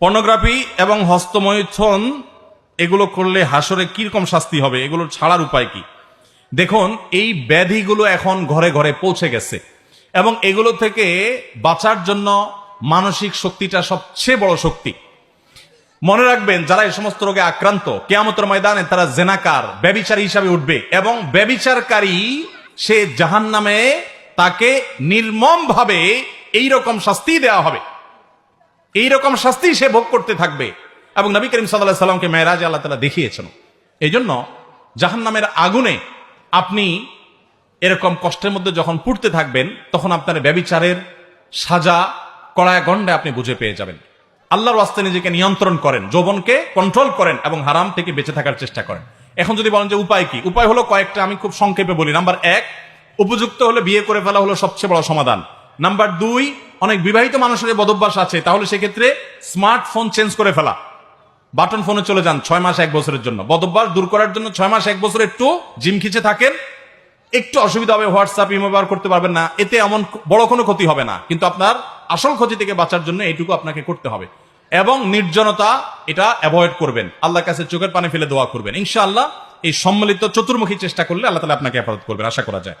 Pornography এবং হস্তমৈথন, এগুলো করলে হাসরে কীরকম শাস্তি হবে, এগুলো ছাড়ার উপায় কি? দেখুন, এই ব্যাধিগুলো এখন ঘরে ঘরে পৌঁছে গেছে এবং এগুলো থেকে বাঁচার জন্য মানসিক শক্তিটা সবচেয়ে বড় শক্তি। মনে রাখবেন, যারা এই সমস্ত রোগে আক্রান্ত, কেয়ামতের ময়দানে তারা জেনাকার, ব্যবিচারী হিসাবে উঠবে এবং ব্যবিচারকারী সে জাহান নামে তাকে নির্মম ভাবে এইরকম শাস্তি দেওয়া হবে। এইরকম শাস্তি সে ভোগ করতে থাকবে। এবং নবী করিম সাল্লাহ সাল্লামকে মেয়েরাজ আল্লাহ তালা দেখিয়েছেন। এই জন্য জাহান নামের আগুনে আপনি এরকম কষ্টের মধ্যে যখন পুড়তে থাকবেন, তখন আপনার ব্যবিচারের সাজা কড়ায় গন্ডে আপনি বুঝে পেয়ে যাবেন। আল্লাহর আস্তে নিজেকে নিয়ন্ত্রণ করেন, যৌবনকে কন্ট্রোল করেন এবং হারাম থেকে বেঁচে থাকার চেষ্টা করেন। এখন যদি বলেন যে উপায় কি? উপায় হলো কয়েকটা, আমি খুব সংক্ষেপে বলি। নাম্বার এক, উপযুক্ত হলে বিয়ে করে ফেলা হলো সবচেয়ে বড় সমাধান। নাম্বার দুই অনেক বিবাহিত মানুষের বদভ্যাস আছে, তাহলে সেক্ষেত্রে স্মার্টফোন চেঞ্জ করে ফেলা। বাটন ফোনে চলে যান ছয় মাস এক বছরের জন্য। বদভ্যাস দূর করার জন্য ছয় মাস এক বছর একটু জিম খিচে থাকেন। একটু অসুবিধা হবে হোয়াটসঅ্যাপ ইমো ব্যবহার করতে পারবেন না। এতে এমন বড় কোনো ক্ষতি হবে না। কিন্তু আপনার আসল ক্ষতি থেকে বাঁচার জন্য এইটুকু আপনাকে করতে হবে। এবং নির্জনতা, এটা অ্যাভয়েড করবেন। আল্লাহর কাছে চোখের পানি ফেলে দোয়া করবেন। ইনশাআল্লাহ এই সম্মিলিত চতুর্মুখী চেষ্টা করলে আল্লাহ তালা আপনাকে হেফাজত করবেন, আশা করা যায়।